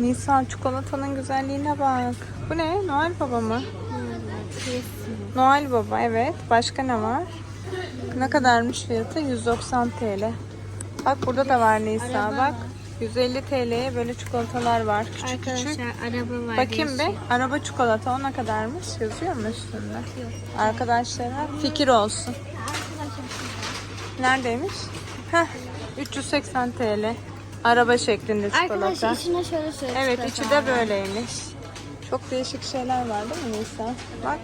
Nisan çikolatanın güzelliğine bak. Bu ne? Noel Baba mı? Noel Baba evet. Başka ne var? Ne kadarmış fiyatı? 190 TL. Bak burada da var Nisa Araba bak. var. 150 TL'ye böyle çikolatalar var. Küçük Arkadaşlar küçük. araba var. Bakayım bir. Araba çikolata o ne kadarmış? Yazıyor mu üstünde? Arkadaşlara fikir olsun. Neredeymiş? Heh. 380 TL. Araba şeklinde çikolata. Arkadaşlar içine şöyle şöyle Evet içi de var. böyleymiş. Çok değişik şeyler var değil mi Nisa? Bak.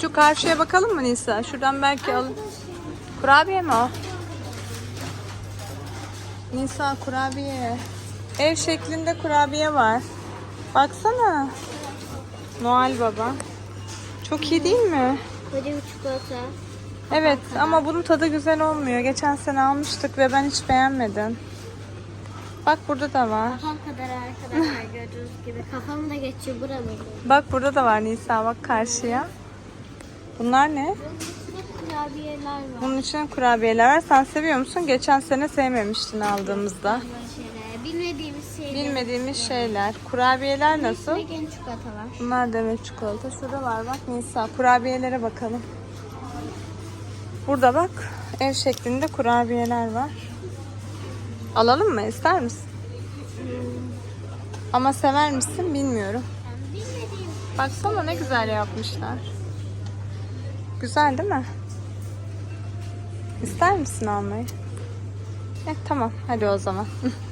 Şu karşıya bakalım mı Nisa? Şuradan belki al. Kurabiye mi o? Nisa kurabiye. Ev şeklinde kurabiye var. Baksana. Noel Baba. Çok iyi değil mi? Böyle bir çikolata. Evet ama bunun tadı güzel olmuyor. Geçen sene almıştık ve ben hiç beğenmedim. Bak burada da var. Kafam kadar arkadaşlar gördüğünüz gibi. Kafam da geçiyor buraları. Bak burada da var Nisa bak karşıya. Bunlar ne? İçinde kurabiyeler var. Bunun için kurabiyeler var. Sen seviyor musun? Geçen sene sevmemiştin aldığımızda. Bilmediğimiz şeyler. Bilmediğimiz şeyler. Kurabiyeler nasıl? Gene çikolata var. Bunlar da evet çikolata. Şurada var bak Nisa. Kurabiyelere bakalım. Burada bak ev şeklinde kurabiyeler var. Alalım mı? İster misin? Ama sever misin bilmiyorum. Baksana ne güzel yapmışlar. Güzel değil mi? İster misin almayı? Eh, tamam hadi o zaman.